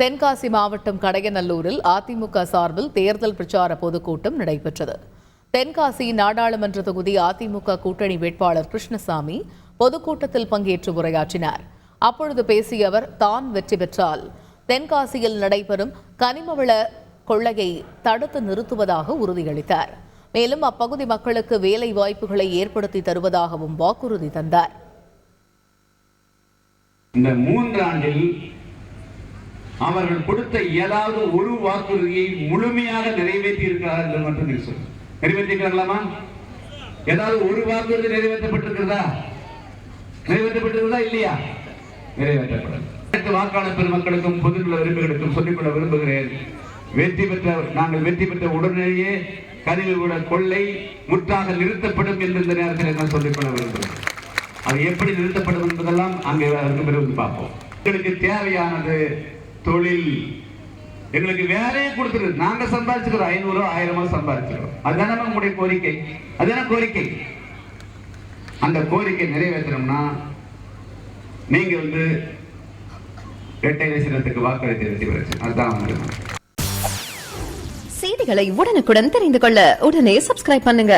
தென்காசி மாவட்டம் கடையநல்லூரில் அதிமுக சார்பில் தேர்தல் பிரச்சார பொதுக்கூட்டம் நடைபெற்றது. தென்காசி நாடாளுமன்ற தொகுதி அதிமுக கூட்டணி வேட்பாளர் கிருஷ்ணசாமி பொதுக்கூட்டத்தில் பங்கேற்று உரையாற்றினார். அப்பொழுது பேசிய அவர் தான் வெற்றி பெற்றால் தென்காசியில் நடைபெறும் கனிமவள கொள்ளையை தடுத்து நிறுத்துவதாக உறுதியளித்தார். மேலும் அப்பகுதி மக்களுக்கு வேலை வாய்ப்புகளை ஏற்படுத்தி தருவதாகவும் வாக்குறுதி தந்தார். இந்த மூன்றாண்டில் அவர்கள் கொடுத்த ஏதாவது ஒரு வாக்குறுதியை முழுமையாக நிறைவேற்றி இருக்கிறார்கள் என்று மட்டும் நீங்க சொல்லுங்க நிறைவேற்றிருக்கலாமா ஏதாவது ஒரு வாக்குறுதி நிறைவேற்றப்பட்டிருக்கிறதா? நிறைவேற்றப்பட்டிருக்கிறதா இல்லையா? நிறைவேற்றப்படும் வாக்காளர் பெருமக்களுக்கும் பொதுநல விரும்புகளுக்கும் சொல்லிக்கொள்ள விரும்புகிறேன். வெற்றி பெற்ற நாங்கள் வெற்றி பெற்ற உடனேயே கனிவுட கொள்ளை முற்றாக நிறுத்தப்படும் என்று இந்த நேரத்தில் நான் சொல்லிக்கொள்ள விரும்புகிறேன். அது எப்படி நிறுத்தப்படும் என்பதெல்லாம் அங்கே பிறகு பார்ப்போம். எங்களுக்கு தேவையானது தொழில். எங்களுக்கு வேலையை கொடுத்துருது நாங்க சம்பாதிச்சுக்கிறோம். ஐநூறு ஆயிரமோ சம்பாதிச்சுக்கிறோம் அதுதானே நம்முடைய கோரிக்கை? அதுதானே கோரிக்கை? அந்த கோரிக்கை நிறைவேற்றணும்னா நீங்க வந்து இரட்டை சின்னத்துக்கு வாக்களித்து வெற்றி பெற்று அதுதான் வந்து செய்திகளை உடனுக்குடன் தெரிந்து கொள்ள உடனே சப்ஸ்கிரைப் பண்ணுங்க.